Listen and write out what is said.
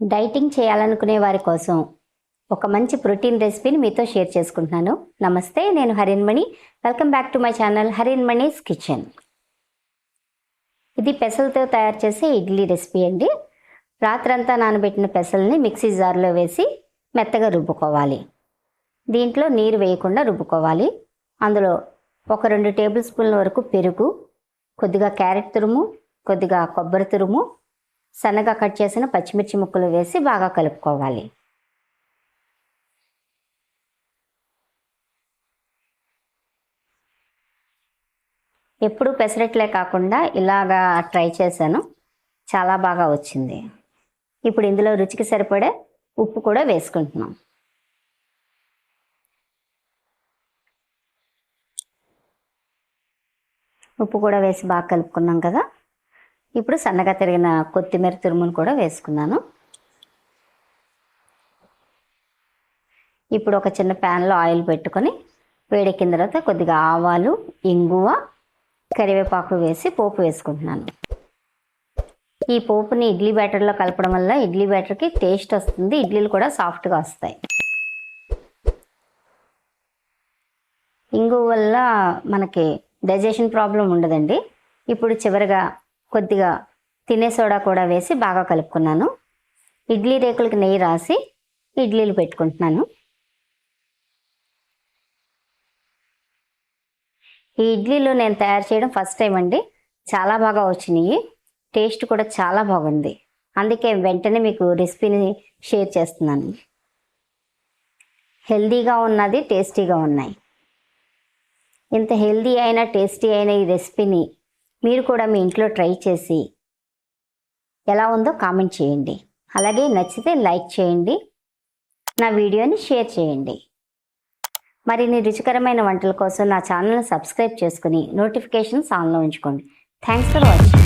Dieting చేయాలనుకునే వారి కోసం ఒక మంచి ప్రోటీన్ రెసిపీని మీతో షేర్ చేసుకుంటున్నాను. నమస్తే నేను Harinmani welcome back to my channel Harinmani's kitchen. ఇది పెసలతో తయారు చేసే ఇడ్లీ రెసిపీ అండి. రాత్రంతా నానబెట్టిన పెసల్ని మిక్సీ జార్లో వేసి మెత్తగా రుబ్బుకోవాలి. దీంట్లో నీరు వేయకుండా రుబ్బుకోవాలి. అందులో ఒక రెండు టేబుల్ స్పూన్ల వరకు పెరుగు కొద్దిగా క్యారెట్ తురుము కొద్దిగా కొబ్బరి తురుము సన్నగా కట్ చేసిన పచ్చిమిర్చి ముక్కలు వేసి బాగా కలుపుకోవాలి. ఎప్పుడు పెసరట్లే కాకుండా ఇలాగా ట్రై చేశాను. చాలా బాగా వచ్చింది. ఇప్పుడు ఇందులో రుచికి సరిపడే ఉప్పు కూడా వేసుకుంటున్నాం. ఉప్పు కూడా వేసి బాగా కలుపుకున్నాం కదా. ఇప్పుడు సన్నగా తిరిగిన కొత్తిమీర తురుమును కూడా వేసుకున్నాను. ఇప్పుడు ఒక చిన్న ప్యాన్లో ఆయిల్ పెట్టుకొని వేడెక్కిన తర్వాత కొద్దిగా ఆవాలు ఇంగువ కరివేపాకు వేసి పోపు వేసుకుంటున్నాను. ఈ పోపుని ఇడ్లీ బ్యాటర్లో కలపడం వల్ల ఇడ్లీ బ్యాటర్కి టేస్ట్ వస్తుంది ఇడ్లీలు కూడా సాఫ్ట్గా వస్తాయి. ఇంగువ వల్ల మనకి డైజెషన్ ప్రాబ్లం ఉండదండి. ఇప్పుడు చివరిగా కొద్దిగా తినే సోడా కూడా వేసి బాగా కలుపుకున్నాను. ఇడ్లీ రేకులకి నెయ్యి రాసి ఇడ్లీలు పెట్టుకుంటున్నాను. ఈ ఇడ్లీలు నేను తయారు చేయడం ఫస్ట్ టైం అండి. చాలా బాగా వచ్చినాయి. టేస్ట్ కూడా చాలా బాగుంది. అందుకే వెంటనే మీకు రెసిపీని షేర్ చేస్తున్నాను. హెల్దీగా ఉన్నది టేస్టీగా ఉన్నాయి. ఇంత హెల్దీ అయిన టేస్టీ అయిన ఈ రెసిపీని మీరు కూడా మీ ఇంట్లో ట్రై చేసి ఎలా ఉందో కామెంట్ చేయండి. అలాగే నచ్చితే లైక్ చేయండి. నా వీడియోని షేర్ చేయండి. మరిన్ని రుచికరమైన వంటల కోసం నా ఛానల్ని సబ్స్క్రైబ్ చేసుకుని నోటిఫికేషన్స్ ఆన్లో ఉంచుకోండి. Thanks for watching.